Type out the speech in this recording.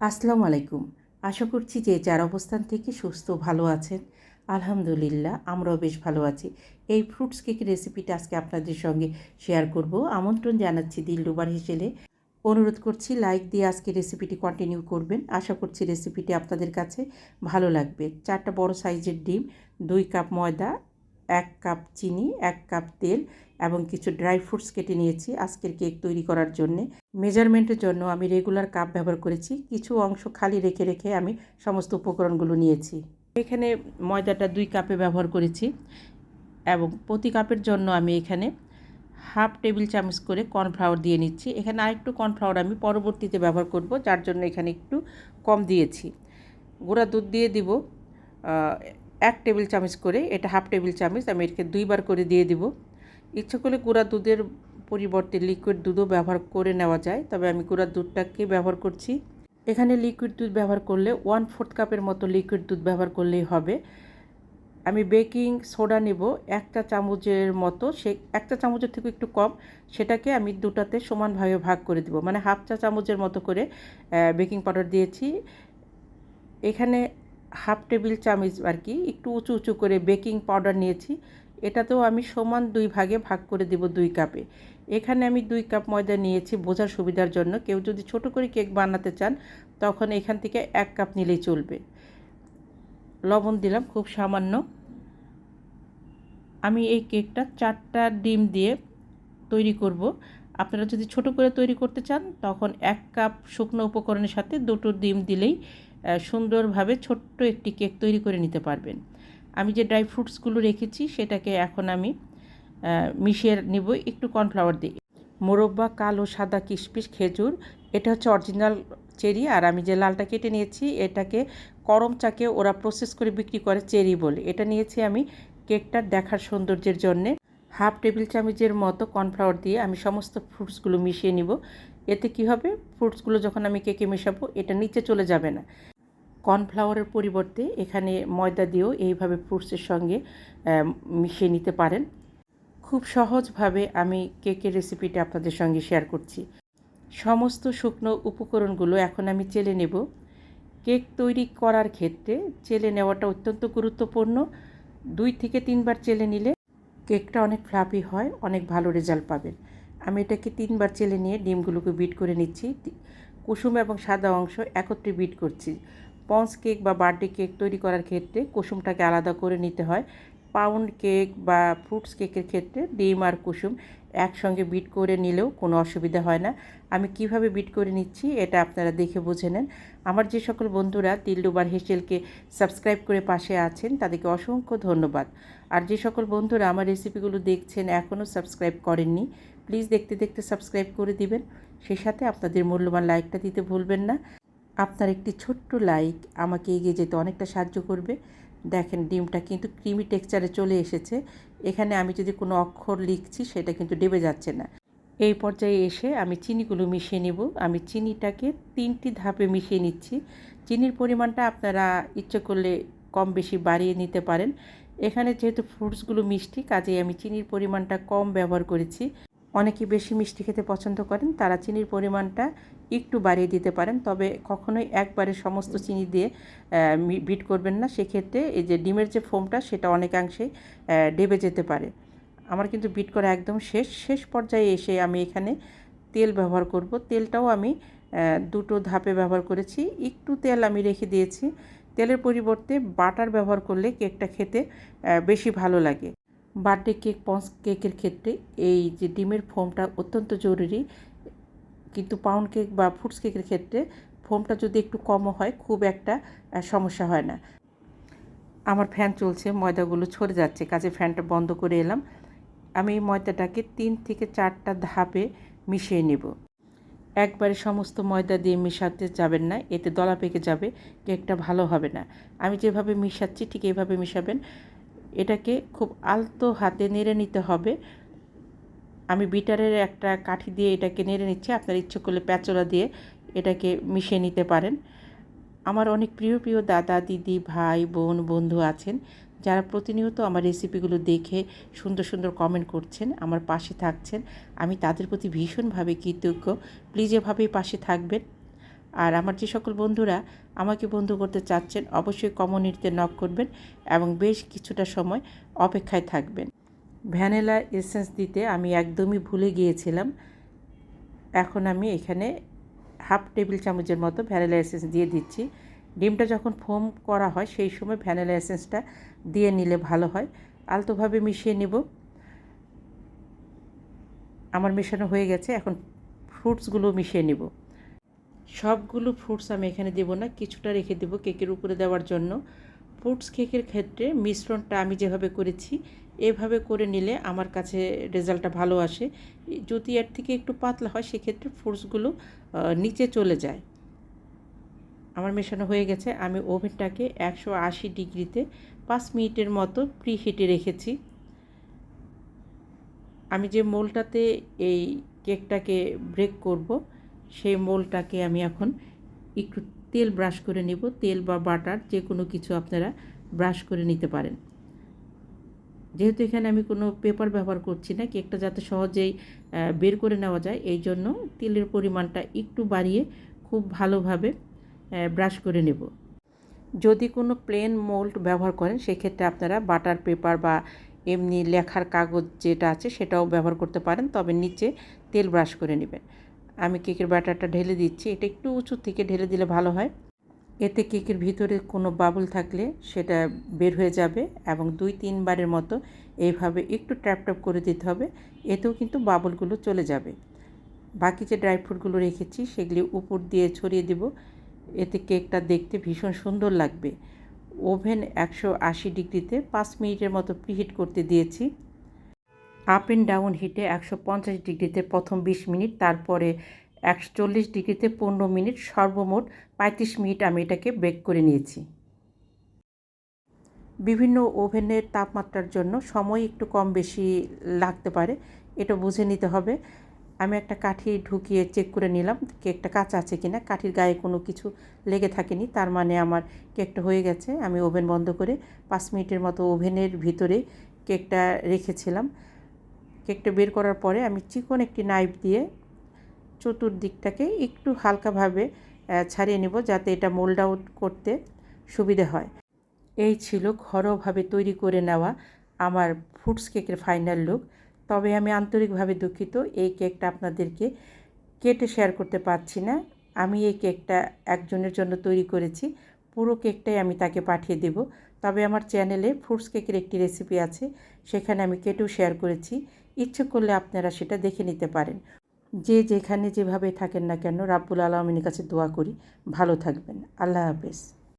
আসসালামু আলাইকুম। আশা করছি যে যার অবস্থান থেকে সুস্থ ভালো আছেন, আলহামদুলিল্লাহ আমরাও বেশ ভালো আছি। এই ফ্রুটস কেকের রেসিপিটা আজকে আপনাদের সঙ্গে শেয়ার করব। আমন্ত্রণ জানাচ্ছি দিলরুবার হিসেলে অনুরোধ করছি লাইক দিয়ে আজকে রেসিপিটি কন্টিনিউ করবেন। আশা করছি রেসিপিটি আপনাদের কাছে ভালো লাগবে। চারটা বড় সাইজের ডিম, দুই কাপ ময়দা এক কাপ চিনি, এক কাপ তেল এবং কিছু ড্রাই ফ্রুটস কেটে নিয়েছি আজকের কেক তৈরি করার জন্যে। মেজারমেন্টের জন্য আমি রেগুলার কাপ ব্যবহার করেছি, কিছু অংশ খালি রেখে রেখে আমি সমস্ত উপকরণগুলো নিয়েছি। এখানে ময়দাটা দুই কাপে ব্যবহার করেছি এবং প্রতি কাপের জন্য আমি এখানে হাফ টেবিল চামচ করে কর্নফ্লাওয়ার দিয়ে নিচ্ছি। এখানে আরেকটু কর্নফ্লাওয়ার আমি পরবর্তীতে ব্যবহার করব, যার জন্য এখানে একটু কম দিয়েছি। গুঁড়া দুধ দিয়ে দিব এক টেবিল চামচ করে, এটা হাফ টেবিল চামচ, আমি এটাকে দুইবার করে দিয়ে দিব। ইচ্ছে করলে গুঁড়া দুধের পরিবর্তে লিকুইড দুধও ব্যবহার করে নেওয়া যায়, তবে আমি গুঁড়া দুধটাকে ব্যবহার করছি। এখানে লিকুইড দুধ ব্যবহার করলে ওয়ান ফোর্থ কাপের মতো লিকুইড দুধ ব্যবহার করলেই হবে। আমি বেকিং সোডা নেব, একটা চামচের মতো, সে একটা চামচের থেকে একটু কম, সেটাকে আমি দুটাতে সমানভাবে ভাগ করে দিব। মানে হাফ চা চামচের মতো করে বেকিং পাউডার দিয়েছি। এখানে হাফ টেবিল চামচ আর কি, একটু উঁচু উঁচু করে বেকিং পাউডার নিয়েছি। এটাতেও আমি সমান দুই ভাগে ভাগ করে দেব দুই কাপে। এখানে আমি দুই কাপ ময়দা নিয়েছি বোঝার সুবিধার জন্য। কেউ যদি ছোট করে কেক বানাতে চান, তখন এখান থেকে এক কাপ নিলেই চলবে। লবণ দিলাম, খুব সামান্য। আমি এই কেকটা চারটা ডিম দিয়ে তৈরি করব। আপনারা যদি ছোট করে তৈরি করতে চান, তখন এক কাপ শুকনো উপকরণের সাথে দুটো ডিম দিলেই সুন্দরভাবে ছোট্ট একটি কেক তৈরি করে নিতে পারবেন। আমি যে ড্রাই ফ্রুটসগুলো রেখেছি, সেটাকে এখন আমি মিশিয়ে নেব একটু কর্নফ্লাওয়ার দিয়ে। মোরব্বা, কালো, সাদা কিশমিশ, খেজুর, এটা হচ্ছে অরিজিনাল চেরি, আর আমি যে লালটা কেটে নিয়েছি, এটাকে করম চাকে ওরা প্রসেস করে বিক্রি করে চেরি বলে। এটা নিয়েছি আমি কেকটার দেখার সৌন্দর্যের জন্যে। হাফ টেবিল চামচের মতো কর্নফ্লাওয়ার দিয়ে আমি সমস্ত ফ্রুটসগুলো মিশিয়ে নিব। এতে কি হবে? ফ্রুটসগুলো যখন আমি কেকে মেশাবো, এটা নিচে চলে যাবে না। কর্নফ্লাওয়ারের পরিবর্তে এখানে ময়দা দিয়েও এইভাবে ফ্রুটসের সঙ্গে মিশিয়ে নিতে পারেন। খুব সহজভাবে আমি কেকের রেসিপিটা আপনাদের সঙ্গে শেয়ার করছি। সমস্ত শুকনো উপকরণগুলো এখন আমি চেলে নেব। কেক তৈরি করার ক্ষেত্রে চেলে নেওয়াটা অত্যন্ত গুরুত্বপূর্ণ। দুই থেকে তিনবার চেলে নিলে কেকটা অনেক ফ্লাফি হয়, অনেক ভালো রেজাল্ট পাবেন। আমি এটাকে তিনবার চেলে নিয়ে ডিমগুলোকে বিট করে নিচ্ছি। কুসুম এবং সাদা অংশ একত্রে বিট করছি। পঞ্চ কেক বা বার্থডে কেক তৈরি করার ক্ষেত্রে কুসুমটাকে আলাদা করে নিতে হয়। পাউন্ড কেক বা ফ্রুটস কেকের ক্ষেত্রে ডিম আর কুসুম একসঙ্গে বিট করে নিলেও কোনো অসুবিধা হয় না। আমি কীভাবে বিট করে নিচ্ছি এটা আপনারা দেখে বুঝে নেন। আমার যে সকল বন্ধুরা দিলডুবার হেসেলকে সাবস্ক্রাইব করে পাশে আছেন, তাদেরকে অসংখ্য ধন্যবাদ। আর যে সকল বন্ধুরা আমার রেসিপিগুলো দেখছেন, এখনও সাবস্ক্রাইব করেননি প্লিজ দেখতে দেখতে সাবস্ক্রাইব করে দিবেন। সেই সাথে আপনাদের মূল্যবান লাইকটা দিতে ভুলবেন না। আপনার একটি ছোট্ট লাইক আমাকে এগিয়ে যেতে অনেকটা সাহায্য করবে। দেখেন ডিমটা কিন্তু ক্রিমি টেক্সচারে চলে এসেছে। এখানে আমি যদি কোনো অক্ষর লিখছি, সেটা কিন্তু ডেবে যাচ্ছে না। এই পর্যায়ে এসে আমি চিনিগুলো মিশিয়ে নেব। আমি চিনিটাকে তিনটি ধাপে মিশিয়ে নিচ্ছি। চিনির পরিমাণটা আপনারা ইচ্ছে করলে কম বেশি বাড়িয়ে নিতে পারেন। এখানে যেহেতু ফ্রুটসগুলো মিষ্টি, কাজেই আমি চিনির পরিমাণটা কম ব্যবহার করেছি। অনেকে বেশি মিষ্টি খেতে পছন্দ করেন, তারা চিনির পরিমাণটা একটু বাড়িয়ে দিতে পারেন। তবে কখনোই একবারে সমস্ত চিনি দিয়ে বিট করবেন না। সেক্ষেত্রে এই যে ডিমের যে ফোমটা, সেটা অনেকাংশেই ডেবে যেতে পারে। আমার কিন্তু বিট করা একদম শেষ। শেষ পর্যায়ে এসে আমি এখানে তেল ব্যবহার করব। তেলটাও আমি দুটো ধাপে ব্যবহার করেছি। একটু তেল আমি রেখে দিয়েছি। তেলের পরিবর্তে বাটার ব্যবহার করলে কেকটা খেতে বেশি ভালো লাগে। বার্থডে কেক পঞ্চ কেকের ক্ষেত্রে এই যে ডিমের ফোমটা অত্যন্ত জরুরি। কিন্তু পাউন্ড কেক বা ফ্রুটস কেকের ক্ষেত্রে ফোমটা যদি একটু কমও হয়, খুব একটা সমস্যা হয় না। আমার ফ্যান চলছে, ময়দাগুলো ছড়ে যাচ্ছে, কাজে ফ্যানটা বন্ধ করে এলাম। আমি এই ময়দাটাকে তিন থেকে চারটা ধাপে মিশিয়ে নেব। একবারে সমস্ত ময়দা দিয়ে মিশাতে যাবেন না, এতে দলা পেকে যাবে, কেকটা ভালো হবে না। আমি যেভাবে মিশাচ্ছি, ঠিক এইভাবে মিশাবেন। এটাকে খুব আলতো হাতে নেড়ে নিতে হবে। আমি বিটারের একটা কাঠি দিয়ে এটাকে নেড়ে নিচ্ছি। আপনার ইচ্ছে করলে প্যাচোলা দিয়ে এটাকে মিশিয়ে নিতে পারেন। আমার অনেক প্রিয় প্রিয় দাদা, দিদি, ভাই, বোন, বন্ধু আছেন। যারা প্রতিনিয়ত আমার রেসিপিগুলো দেখে সুন্দর সুন্দর কমেন্ট করছেন, আমার পাশে থাকছেন, আমি তাদের প্রতি ভীষণভাবে কৃতজ্ঞ। প্লিজ এভাবেই পাশে থাকবেন। আর আমার যে সকল বন্ধুরা আমাকে বন্ধু করতে চাচ্ছেন, অবশ্যই কমিউনিটিতে নক করবেন এবং বেশ কিছুটা সময় অপেক্ষায় থাকবেন। ভ্যানিলা এসেন্স দিতে আমি একদমই ভুলে গিয়েছিলাম। এখন আমি এখানে হাফ টেবিল চামচের মতো ভ্যানিলা এসেন্স দিয়ে দিচ্ছি। ডিমটা যখন ফোম করা হয়, সেই সময় ভ্যানিলা এসেন্সটা দিয়ে নিলে ভালো হয়। আলতোভাবে মিশিয়ে নিব। আমার মেশানো হয়ে গেছে, এখন ফ্রুটসগুলো মিশিয়ে নিব। সবগুলো ফ্রুটস আমি এখানে দেবো না, কিছুটা রেখে দেবো কেকের উপরে দেওয়ার জন্য। ফ্রুটস কেকের ক্ষেত্রে মিশ্রণটা আমি যেভাবে করেছি, এভাবে করে নিলে আমার কাছে রেজাল্টটা ভালো আসে। যদি এর থেকে একটু পাতলা হয়, সেক্ষেত্রে ফ্রুটসগুলো নিচে চলে যায়। আমার মেশানো হয়ে গেছে, আমি ওভেনটাকে একশো আশি ডিগ্রিতে পাঁচ মিনিটের মতো প্রি হিটে রেখেছি। আমি যে মোলটাতে এই কেকটাকে ব্রেক করব সেই মোলটাকে আমি এখন একটু তেল ব্রাশ করে নিব। তেল বা বাটার যে কোনো কিছু আপনারা ব্রাশ করে নিতে পারেন। যেহেতু এখানে আমি কোনো পেপার ব্যবহার করছি না, কেকটা যাতে সহজেই বের করে নেওয়া যায়, এই জন্য তেলের পরিমাণটা একটু বাড়িয়ে খুব ভালোভাবে ব্রাশ করে নেব। যদি কোনো প্লেন মোল্ড ব্যবহার করেন, সেক্ষেত্রে আপনারা বাটার পেপার বা এমনি লেখার কাগজ যেটা আছে সেটাও ব্যবহার করতে পারেন, তবে নিচে তেল ব্রাশ করে নেবেন। আমি কেকের ব্যাটারটা ঢেলে দিচ্ছি। এটা একটু উঁচু থেকে ঢেলে দিলে ভালো হয়। এতে কেকের ভিতরে কোনো বাবুল থাকলে সেটা বের হয়ে যাবে এবং দুই তিনবারের মতো এইভাবে একটু ট্যাপ ট্যাপ করে দিতে হবে। এতেও কিন্তু বাবুলগুলো চলে যাবে। বাকি যে ড্রাই ফ্রুটগুলো রেখেছি সেগুলি উপর দিয়ে ছড়িয়ে দেব। এতে কেকটা দেখতে ভীষণ সুন্দর লাগবে। ওভেন একশো আশি ডিগ্রিতে পাঁচ মিনিটের মতো প্রিহিট করতে দিয়েছি। আপ অ্যান্ড ডাউন হিটে একশো পঞ্চাশ ডিগ্রিতে প্রথম বিশ মিনিট, তারপরে একশো চল্লিশ ডিগ্রিতে পনেরো মিনিট, সর্বমোট পঁয়ত্রিশ মিনিট আমি এটাকে বেক করে নিয়েছি। বিভিন্ন ওভেনের তাপমাত্রার জন্য সময় একটু কম বেশি লাগতে পারে, এটা বুঝে নিতে হবে। আমি একটা কাঠি ঢুকিয়ে চেক করে নিলাম, কেকটা কাঁচা আছে কি না কাঠির গায়ে কোনো কিছু লেগে থাকেনি, তার মানে আমার কেকটা হয়ে গেছে। আমি ওভেন বন্ধ করে পাঁচ মিনিটের মতো ওভেনের ভিতরে কেকটা রেখেছিলাম। কেকটা বের করার পরে আমি চিকন একটি নাইফ দিয়ে চতুর্দিকটাকে একটু হালকাভাবে ছাড়িয়ে নেব যাতে এটা মোল্ড আউট করতে সুবিধে হয়। এই ছিল ঘরোয়াভাবে তৈরি করে নেওয়া আমার ফ্রুটস কেকের ফাইনাল লুক তবে আমি আন্তরিকভাবে দুঃখিত, এই কেকটা আপনাদেরকে কেটে শেয়ার করতে পারছি না। আমি এই কেকটা একজনের জন্য তৈরি করেছি, পুরো কেকটাই আমি তাকে পাঠিয়ে দেব। তবে আমার চ্যানেলে ফ্রুটস কেকের একটি রেসিপি আছে, সেখানে আমি কেটেও শেয়ার করেছি। ইচ্ছে করলে আপনারা সেটা দেখে নিতে পারেন। যে যেখানে যেভাবে থাকেন না কেন, রাব্বুল আলমিনের কাছে দোয়া করি। ভালো থাকবেন। আল্লাহ হাফেজ।